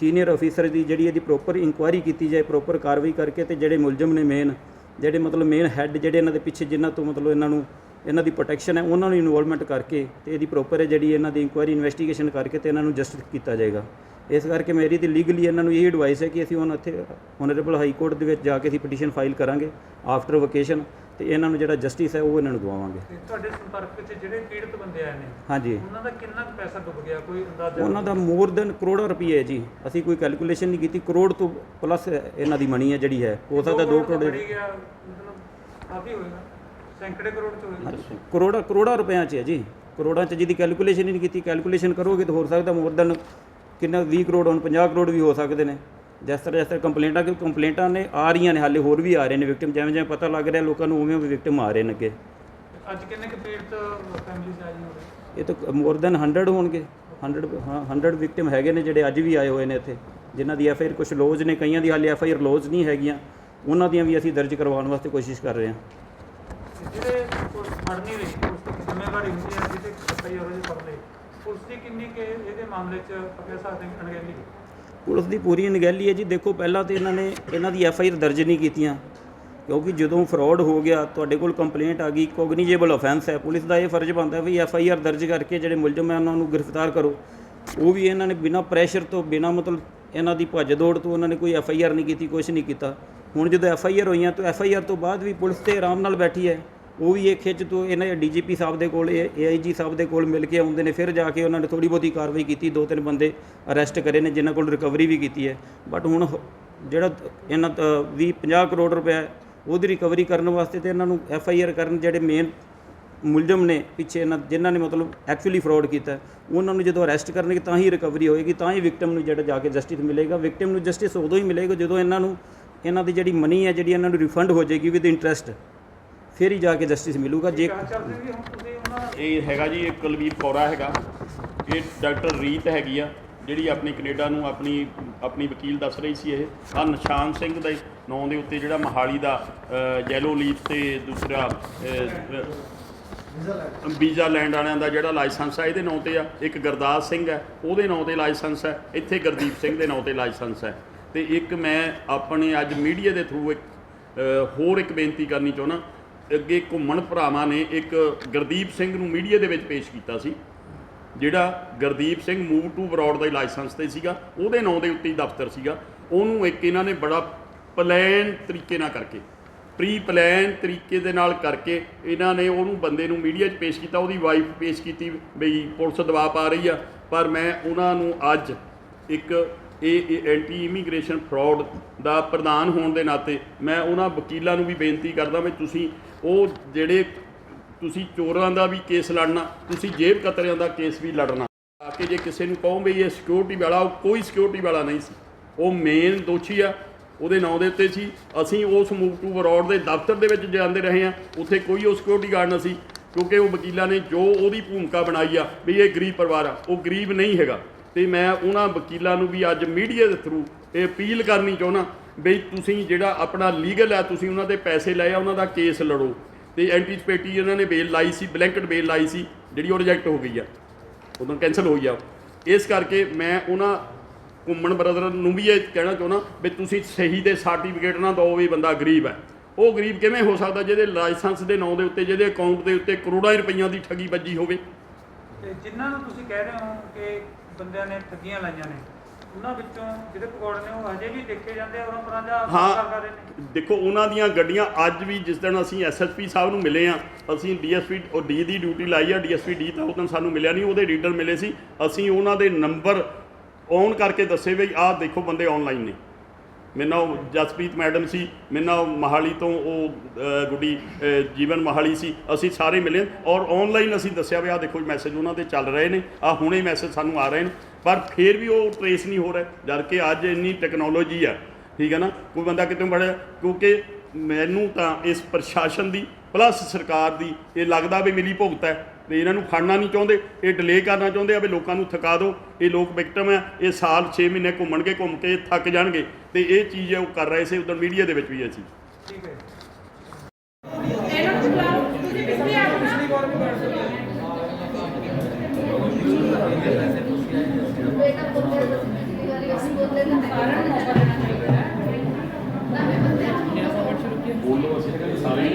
ਸੀਨੀਅਰ ਅਫੀਸਰ ਦੀ ਜਿਹੜੀ ਇਹਦੀ ਪ੍ਰੋਪਰ ਇਨਕੁਆਇਰੀ ਕੀਤੀ ਜਾਏ ਪ੍ਰੋਪਰ ਕਾਰਵਾਈ ਕਰਕੇ ਤੇ ਜਿਹੜੇ ਮੁਲਜ਼ਮ ਨੇ ਮੇਨ ਜਿਹੜੇ ਮਤਲਬ ਮੇਨ ਹੈੱਡ ਜਿਹੜੇ ਇਹਨਾਂ ਦੇ ਪਿੱਛੇ ਜਿਨ੍ਹਾਂ ਤੋਂ ਮਤਲਬ ਇਹਨਾਂ ਨੂੰ ਇਹਨਾਂ ਦੀ ਪ੍ਰੋਟੈਕਸ਼ਨ ਹੈ ਉਹਨਾਂ ਨੂੰ ਇਨਵੋਲਵਮੈਂਟ ਕਰਕੇ ਤੇ ਇਹਦੀ ਪ੍ਰੋਪਰ ਜਿਹੜੀ ਇਹਨਾਂ ਦੀ ਇਨਕੁਆਇਰੀ ਇਨਵੈਸਟੀਗੇਸ਼ਨ ਕਰਕੇ ਤੇ ਇਹਨਾਂ ਨੂੰ ਜਸਟਿਸ ਕੀਤਾ ਜਾਏਗਾ। ਇਸ ਕਰਕੇ ਮੇਰੀ ਤੇ ਲੀਗਲੀ ਇਹਨਾਂ ਨੂੰ ਇਹ ਐਡਵਾਈਸ ਹੈ ਕਿ ਅਸੀਂ ਹੁਣ ਇੱਥੇ ਹੋਨਰੇਬਲ ਹਾਈ ਕੋਰਟ ਦੇ ਵਿੱਚ ਜਾ ਕੇ ਅਸੀਂ ਪਟੀਸ਼ਨ ਫਾਈਲ ਕਰਾਂਗੇ ਆਫਟਰ ਵਕੇਸ਼ਨ ਤੇ ਇਹਨਾਂ ਨੂੰ ਜਿਹੜਾ ਜਸਟਿਸ ਹੈ ਉਹ ਇਹਨਾਂ ਨੂੰ ਦਵਾਵਾਂਗੇ। ਤੁਹਾਡੇ ਸੰਪਰਕ ਵਿੱਚ ਜਿਹੜੇ ਪੀੜਤ ਬੰਦੇ ਆਏ ਨੇ ਹਾਂਜੀ। ਉਹਨਾਂ ਦਾ ਕਿੰਨਾ ਕੁ ਪੈਸਾ ਡੁੱਬ ਗਿਆ? ਕੋਈ ਅੰਦਾਜ਼ਾ? ਉਹਨਾਂ ਦਾ ਮੋਰ ਦੈਨ ਕਰੋੜਾਂ ਰੁਪਏ ਹੈ ਜੀ। ਅਸੀਂ ਕੋਈ ਕੈਲਕੂਲੇਸ਼ਨ ਨਹੀਂ ਕੀਤੀ। ਕਰੋੜ ਤੋਂ ਪਲੱਸ ਇਹਨਾਂ ਦੀ ਮਨੀ ਹੈ ਜਿਹੜੀ ਹੈ। ਹੋ ਸਕਦਾ 2 ਕਰੋੜ ਮਤਲਬ ਕਾਫੀ ਹੋਏਗਾ। ਸੈਂਕੜੇ ਕਰੋੜ ਚ ਹੋਏਗਾ ਕਰੋੜਾਂ ਕਰੋੜਾਂ ਰੁਪਇਆਂ 'ਚ ਹੈ ਜੀ। ਕਰੋੜਾਂ 'ਚ ਜਿਹਦੀ ਕੈਲਕੂਲੇਸ਼ਨ ਹੀ ਨਹੀਂ ਕੀਤੀ। ਕੈਲਕੂਲੇਸ਼ਨ ਕਰੋਗੇ ਤਾਂ ਹੋ ਸਕਦਾ ਮੋਰ ਦੈਨ ਕਿੰਨਾ 20 ਕਰੋੜ ਹੁਣ 50 ਕਰੋੜ ਵੀ ਹੋ ਸਕਦੇ ਨੇ। ਜਿਸ ਤਰ੍ਹਾਂ ਜਿਸ ਤਰ੍ਹਾਂ ਕੰਪਲੇਂਟਾਂ ਕਿ ਕੰਪਲੇਂਟਾਂ ਨੇ ਆ ਰਹੀਆਂ ਨੇ ਹਾਲੇ ਹੋਰ ਵੀ ਆ ਰਹੇ ਨੇ ਵਿਕਟਮ ਜਿਵੇਂ ਜਿਵੇਂ ਪਤਾ ਲੱਗ ਰਿਹਾ ਲੋਕਾਂ ਨੂੰ ਉਵੇਂ ਉਵੇਂ ਵਿਕਟਮ ਆ ਰਹੇ ਨੇ ਅੱਗੇ। ਅੱਜ ਕਿੰਨੇ ਕੁ ਪੀੜਤ ਫੈਮਿਲੀਜ਼ ਆਈਆਂ ਹੋਵੇ ਇਹ ਤਾਂ ਮੋਰ ਦੈਨ 100 ਹੋਣਗੇ। 100 ਹਾਂ 100 ਵਿਕਟਮ ਹੈਗੇ ਨੇ ਜਿਹੜੇ ਅੱਜ ਵੀ ਆਏ ਹੋਏ ਨੇ ਇੱਥੇ। ਜਿਨ੍ਹਾਂ ਦੀ ਐਫ ਆਈ ਆਰ ਕੁਝ ਲੋਜ਼ ਨੇ। ਕਈਆਂ ਦੀ ਹਾਲੇ ਐਫ ਆਈ ਆਰ ਲੋਜ਼ ਨਹੀਂ ਹੈਗੀਆਂ। ਉਹਨਾਂ ਦੀਆਂ ਵੀ ਅਸੀਂ ਦਰਜ ਕਰਵਾਉਣ ਵਾਸਤੇ ਕੋਸ਼ਿਸ਼ ਕਰ ਰਹੇ ਹਾਂ। ਜਿਹੜੇ ਪੁਲਿਸ ਫੜ ਨਹੀਂ ਰਹੀ ਪੁਲਿਸ ਦੀ ਜ਼ਿੰਮੇਵਾਰੀ ਹੁੰਦੀ ਹੈ ਜਿਹਦੇ ਕਈ ਹੋਰ ਜਿਹੇ ਪੁਲਿਸ ਦੀ ਕਿੰਨੀ ਕਿ ਇਹਦੇ ਮਾਮਲੇ 'ਚ ਕਹਿ ਸਕਦੇ ਹਾਂ ਅਣਗਹਿਲੀ? ਪੁਲਿਸ ਦੀ ਪੂਰੀ ਅਣਗਹਿਲੀ ਹੈ ਜੀ। ਦੇਖੋ, ਪਹਿਲਾਂ ਤੇ ਇਹਨਾਂ ਨੇ ਇਹਨਾਂ ਦੀ ਐਫ ਆਈ ਆਰ ਦਰਜ ਨਹੀਂ ਕੀਤੀਆਂ, ਕਿਉਂਕਿ ਜਦੋਂ ਫਰਾਡ ਹੋ ਗਿਆ, ਤੁਹਾਡੇ ਕੋਲ ਕੰਪਲੇਂਟ ਆ ਗਈ ਕੋਗਨੀਜੇਬਲ ਆਫੈਂਸ ਹੈ। ਪੁਲਿਸ ਦਾ ਇਹ ਫਰਜ਼ ਬਣਦਾ ਵੀ ਐਫ ਆਈ ਆਰ ਦਰਜ ਕਰਕੇ ਜਿਹੜੇ ਮੁਲਜ਼ਮ ਹੈ, ਉਹਨਾਂ ਨੂੰ ਗ੍ਰਿਫਤਾਰ ਕਰੋ। ਉਹ ਵੀ ਇਹਨਾਂ ਨੇ ਬਿਨਾਂ ਪ੍ਰੈਸ਼ਰ ਤੋਂ, ਬਿਨਾਂ ਮਤਲਬ ਇਹਨਾਂ ਦੀ ਭੱਜ ਦੌੜ ਤੋਂ ਉਹਨਾਂ ਨੇ ਕੋਈ ਐਫ ਆਈ ਆਰ ਨਹੀਂ ਕੀਤੀ ਕੁਝ ਨਹੀਂ ਕੀਤਾ। ਹੁਣ ਜਦੋਂ ਐਫ ਆਈ ਆਰ ਹੋਈਆਂ, ਤਾਂ ਐਫ ਆਈ ਆਰ ਤੋਂ ਬਾਅਦ ਵੀ ਪੁਲਿਸ ਤੇ ਆਰਾਮ ਨਾਲ ਬੈਠੀ ਹੈ। ਉਹ ਵੀ ਇਹ ਖਿੱਚ ਤੋਂ ਇਹਨਾਂ ਦੇ ਡੀਜੀਪੀ ਸਾਹਿਬ ਦੇ ਕੋਲ ਏ ਆਈ ਜੀ ਸਾਹਿਬ ਦੇ ਕੋਲ ਮਿਲ ਕੇ ਆਉਂਦੇ ਨੇ, ਫਿਰ ਜਾ ਕੇ ਉਹਨਾਂ ਨੇ ਥੋੜੀ ਬਹੁਤੀ ਕਾਰਵਾਈ ਕੀਤੀ, ਦੋ ਤਿੰਨ ਬੰਦੇ ਅਰੈਸਟ ਕਰੇ ਨੇ, ਜਿਨ੍ਹਾਂ ਕੋਲ ਰਿਕਵਰੀ ਵੀ ਕੀਤੀ ਹੈ। ਬਟ ਹੁਣ ਜਿਹੜਾ ਇਹਨਾਂ 20 50 ਕਰੋੜ ਰੁਪਏ ਉਹਦੀ ਰਿਕਵਰੀ ਕਰਨ ਵਾਸਤੇ ਤੇ ਇਹਨਾਂ ਨੂੰ ਐਫ ਆਈ ਆਰ ਕਰਨ ਜਿਹੜੇ ਮੇਨ ਮੁਲਜ਼ਮ ਨੇ ਪਿੱਛੇ ਇਹਨਾਂ, ਜਿਨ੍ਹਾਂ ਨੇ ਮਤਲਬ ਐਕਚੁਅਲੀ ਫਰਾਡ ਕੀਤਾ, ਉਹਨਾਂ ਨੂੰ ਜਦੋਂ ਅਰੈਸਟ ਕਰਨਗੇ ਤਾਂ ਹੀ ਰਿਕਵਰੀ ਹੋਏਗੀ, ਤਾਂ ਹੀ ਵਿਕਟਮ ਨੂੰ ਜਿਹੜਾ ਜਾ ਕੇ ਜਸਟਿਸ ਮਿਲੇਗਾ। ਵਿਕਟਮ ਨੂੰ ਜਸਟਿਸ ਉਦੋਂ ਹੀ ਮਿਲੇਗਾ ਜਦੋਂ ਇਹਨਾਂ ਨੂੰ, ਇਹਨਾਂ ਦੀ ਜਿਹੜੀ ਮਨੀ ਹੈ, ਜਿਹੜੀ ਇਹਨਾਂ ਨੂੰ ਰਿਫੰਡ ਹੋ ਜਾਏਗੀ ਵਿਦ ਇੰਟਰਸਟ ਫਿਰ ਹੀ ਜਾ ਕੇ ਜਸਟਿਸ ਮਿਲੂਗਾ ਜੇ ਇਹ ਹੈਗਾ ਜੀ ਇਹ ਕੁਲਵੀਰ ਕੌਰਾ ਹੈਗਾ। ਇਹ ਡਾਕਟਰ ਰੀਤ ਹੈਗੀ ਆ ਜਿਹੜੀ ਆਪਣੀ ਕੈਨੇਡਾ ਨੂੰ ਆਪਣੀ ਆਪਣੀ ਵਕੀਲ ਦੱਸ ਰਹੀ ਸੀ ਇਹ। ਆ ਨਿਸ਼ਾਨ ਸਿੰਘ ਦੇ ਨਾਂ ਦੇ ਉੱਤੇ ਜਿਹੜਾ ਮਹਾਲੀ ਦਾ ਯੈਲੋ ਲੀਫ ਤੇ ਦੂਸਰਾ ਵੀਜ਼ਾ ਲੈਂਡ ਵਾਲਿਆਂ ਦਾ ਜਿਹੜਾ ਲਾਇਸੈਂਸ ਹੈ ਇਹਦੇ ਨਾਂ ਤੇ ਆ। ਇੱਕ ਗੁਰਦਾਸ ਸਿੰਘ ਹੈ ਉਹਦੇ ਨਾਂ ਤੇ ਲਾਇਸੈਂਸ ਹੈ ਇੱਥੇ ਗੁਰਦੀਪ ਸਿੰਘ ਦੇ ਨਾਂ ਤੇ ਲਾਇਸੈਂਸ ਹੈ। ਤੇ ਇੱਕ ਮੈਂ ਆਪਣੇ ਅੱਜ ਮੀਡੀਆ ਦੇ ਥਰੂ ਇੱਕ ਹੋਰ ਇੱਕ ਬੇਨਤੀ ਕਰਨੀ ਚਾਹੁੰਦਾ। ਅੱਗੇ ਘੁੰਮਣ ਭਰਾਵਾਂ ਨੇ ਇੱਕ ਗੁਰਦੀਪ ਸਿੰਘ ਨੂੰ ਮੀਡੀਆ ਦੇ ਵਿੱਚ ਪੇਸ਼ ਕੀਤਾ ਸੀ, ਜਿਹੜਾ Gurdeep Singh move to abroad the licence ਤੇ ਸੀਗਾ, ਉਹਦੇ ਨਾਂ ਦੇ ਉੱਤੇ ਹੀ ਦਫ਼ਤਰ ਸੀਗਾ। ਉਹਨੂੰ ਇੱਕ ਇਹਨਾਂ ਨੇ ਬੜਾ ਪਲਾਨ ਤਰੀਕੇ ਨਾਲ ਕਰਕੇ ਪ੍ਰੀ ਪਲਾਨ ਤਰੀਕੇ ਦੇ ਨਾਲ ਕਰਕੇ ਇਹਨਾਂ ਨੇ ਉਹਨੂੰ ਬੰਦੇ ਨੂੰ ਮੀਡੀਆ 'ਚ ਪੇਸ਼ ਕੀਤਾ, ਉਹਦੀ ਵਾਈਫ ਪੇਸ਼ ਕੀਤੀ ਬਈ ਪੁਲਿਸ ਦਬਾਅ ਪਾ ਰਹੀ ਆ, ਪਰ ਮੈਂ ਉਹਨਾਂ ਨੂੰ ਅੱਜ ਇੱਕ ਇਹ ਇਹ ਐਂਟੀ ਇਮੀਗ੍ਰੇਸ਼ਨ ਫਰਾਡ ਦਾ ਪ੍ਰਧਾਨ ਹੋਣ ਦੇ ਨਾਤੇ ਮੈਂ ਉਹਨਾਂ ਵਕੀਲਾਂ ਨੂੰ ਵੀ ਬੇਨਤੀ ਕਰਦਾ ਵੀ ਤੁਸੀਂ ਉਹ ਜਿਹੜੇ ਤੁਸੀਂ ਚੋਰਾਂ ਦਾ ਵੀ ਕੇਸ ਲੜਨਾ, ਤੁਸੀਂ ਜੇਬ ਕਤਰਿਆਂ ਦਾ ਕੇਸ ਵੀ ਲੜਨਾ। ਆ ਕੇ ਜੇ ਕਿਸੇ ਨੂੰ ਕਹੋ ਵੀ ਇਹ ਸਿਕਿਉਰਿਟੀ ਵਾਲਾ, ਉਹ ਕੋਈ ਸਿਕਿਉਰਿਟੀ ਵਾਲਾ ਨਹੀਂ ਸੀ। ਉਹ ਮੇਨ ਦੋਸ਼ੀ ਆ, ਉਹਦੇ ਨਾਂ ਦੇ ਉੱਤੇ ਸੀ। ਅਸੀਂ ਉਸ ਮੂਵ ਟੂ ਬਰੋਡ ਦੇ ਦਫ਼ਤਰ ਦੇ ਵਿੱਚ ਜਾਂਦੇ ਰਹੇ ਆ ਉੱਥੇ ਕੋਈ ਉਹ ਸਿਕਿਉਰਿਟੀ ਗਾਰਡ ਨਾ ਸੀ। ਕਿਉਂਕਿ ਉਹ ਵਕੀਲਾਂ ਨੇ ਜੋ ਉਹਦੀ ਭੂਮਿਕਾ ਬਣਾਈ ਆ, ਵੀ ਇਹ ਗਰੀਬ ਪਰਿਵਾਰ ਆ, ਉਹ ਗਰੀਬ ਨਹੀਂ ਹੈਗਾ। ਤੇ ਮੈਂ ਉਹਨਾਂ ਵਕੀਲਾਂ ਨੂੰ ਵੀ ਅੱਜ ਮੀਡੀਆ ਦੇ ਥਰੂ ਇਹ ਅਪੀਲ ਕਰਨੀ ਚਾਹੁੰਦਾ ਵੀ ਤੁਸੀਂ ਜਿਹੜਾ ਆਪਣਾ ਲੀਗਲ ਹੈ, ਤੁਸੀਂ ਉਹਨਾਂ ਦੇ ਪੈਸੇ ਲਏ ਆ, ਉਹਨਾਂ ਦਾ ਕੇਸ ਲੜੋ। ਤੇ ਐਂਟੀਸਪੇਟੀ ਇਹਨਾਂ ਨੇ ਬੇਲ ਲਾਈ ਸੀ ਬਲੈਂਕਟ ਬੇਲ ਲਾਈ ਸੀ, ਜਿਹੜੀ ਉਹ ਰਿਜੈਕਟ ਹੋ ਗਈ ਆ। ਉਦੋਂ ਕੈਨਸਲ ਹੋਈ ਆ। ਇਸ ਕਰਕੇ ਮੈਂ ਉਹਨਾਂ ਘੁੰਮਣ ਬ੍ਰਦਰ ਨੂੰ ਵੀ ਇਹ ਕਹਿਣਾ ਚਾਹੁੰਦਾ ਵੀ ਤੁਸੀਂ ਸਹੀ ਦੇ ਸਰਟੀਫਿਕੇਟ ਨਾ ਦਿਓ ਵੀ ਬੰਦਾ ਗਰੀਬ ਹੈ। ਉਹ ਗਰੀਬ ਕਿਵੇਂ ਹੋ ਸਕਦਾ ਜਿਹਦੇ ਲਾਇਸੈਂਸ ਦੇ ਨਾਂ ਦੇ ਉੱਤੇ, ਜਿਹਦੇ ਅਕਾਊਂਟ ਦੇ ਉੱਤੇ ਕਰੋੜਾਂ ਰੁਪਈਆਂ ਦੀ ਠੱਗੀ ਵੱਜੀ ਹੋਵੇ? ਤੇ ਜਿਨ੍ਹਾਂ ਨੂੰ ਤੁਸੀਂ ਕਹਿ ਰਹੇ ਹੋ ਕਿ ਬੰਦਿਆਂ ਨੇ ਠੱਗੀਆਂ ਲਾਈਆਂ ਨੇ। ਉਹਨਾਂ ਵਿੱਚੋਂ ਜਿਹੜੇ ਪਕੌੜੇ ਨੇ ਉਹ ਹਜੇ ਵੀ ਦੇਖੇ ਜਾਂਦੇ ਆ ਉਹਨਾਂ ਪਰਾਂ ਦਾ ਹਾਂ। ਕਰ ਰਹੇ ਨੇ। ਦੇਖੋ ਉਹਨਾਂ ਦੀਆਂ ਗੱਡੀਆਂ ਅੱਜ ਵੀ ਜਿਸ ਦਿਨ ਅਸੀਂ ਐਸਐਸਪੀ ਸਾਹਿਬ ਨੂੰ ਮਿਲੇ ਆ ਅਸੀਂ ਡੀਐਸਪੀ ਉਹ ਡੀ ਦੀ ਡਿਊਟੀ ਲਾਈ ਆ ਡੀਐਸਪੀ ਡੀ ਤਾਂ ਉਦੋਂ ਸਾਨੂੰ ਮਿਲਿਆ ਨਹੀਂ ਉਹਦੇ ਰੀਡਰ ਮਿਲੇ ਸੀ। ਅਸੀਂ ਉਹਨਾਂ ਦੇ ਨੰਬਰ ਔਨ ਕਰਕੇ ਦੱਸੇ ਵੀ ਆਹ ਦੇਖੋ ਬੰਦੇ ਆਨਲਾਈਨ ਨੇ। ਮੇਰੇ ਨਾਲ ਜਸਪ੍ਰੀਤ ਮੈਡਮ ਸੀ, ਮੇਰੇ ਨਾਲ ਮਹਾਲੀ ਤੋਂ ਉਹ ਗੁੱਡੀ ਜੀਵਨ ਮਹਾਲੀ ਸੀ, ਅਸੀਂ ਸਾਰੇ ਮਿਲੇ ਔਰ ਆਨਲਾਈਨ ਅਸੀਂ ਦੱਸਿਆ ਵੀ ਆਹ ਦੇਖੋ ਮੈਸੇਜ ਉਹਨਾਂ ਦੇ ਚੱਲ ਰਹੇ ਨੇ ਆ ਹੁਣੇ ਮੈਸੇਜ ਸਾਨੂੰ ਆ ਰਹੇ ਨੇ, ਪਰ ਫਿਰ ਵੀ ਉਹ ਟਰੇਸ ਨਹੀਂ ਹੋ ਰਿਹਾ, ਜਦ ਕਿ ਅੱਜ ਇੰਨੀ ਟੈਕਨੋਲੋਜੀ ਆ, ਠੀਕ ਹੈ ਨਾ, ਕੋਈ ਬੰਦਾ ਕਿਤੇ ਬੜਿਆ ਕਿਉਂਕਿ ਮੈਨੂੰ ਤਾਂ ਇਸ ਪ੍ਰਸ਼ਾਸਨ ਦੀ ਪਲੱਸ ਸਰਕਾਰ ਦੀ, ਇਹ ਲੱਗਦਾ ਵੀ ਮਿਲੀ ਭੁਗਤ ਹੈ ਤੇ ਇਹਨਾਂ ਨੂੰ ਫੜਨਾ ਨਹੀਂ ਚਾਹੁੰਦੇ, ਇਹ ਡਿਲੇ ਕਰਨਾ ਚਾਹੁੰਦੇ ਆ ਵੀ ਲੋਕਾਂ ਨੂੰ ਥਕਾ ਦਿਓ, ਇਹ ਲੋਕ ਵਿਕਟਮ ਆ, ਇਹ ਸਾਲ 6 ਮਹੀਨੇ ਘੁੰਮਣਗੇ ਘੁੰਮ ਕੇ ਥੱਕ ਜਾਣਗੇ ਤੇ ਇਹ ਚੀਜ਼ ਉਹ ਕਰ ਰਹੇ ਸੀ ਉਦੋਂ ਮੀਡੀਆ ਦੇ ਵਿੱਚ ਵੀ ਅਸੀਂ। ਠੀਕ ਹੈ ਬੋਲੋ ਅਸੀਂ ਸਾਰੇ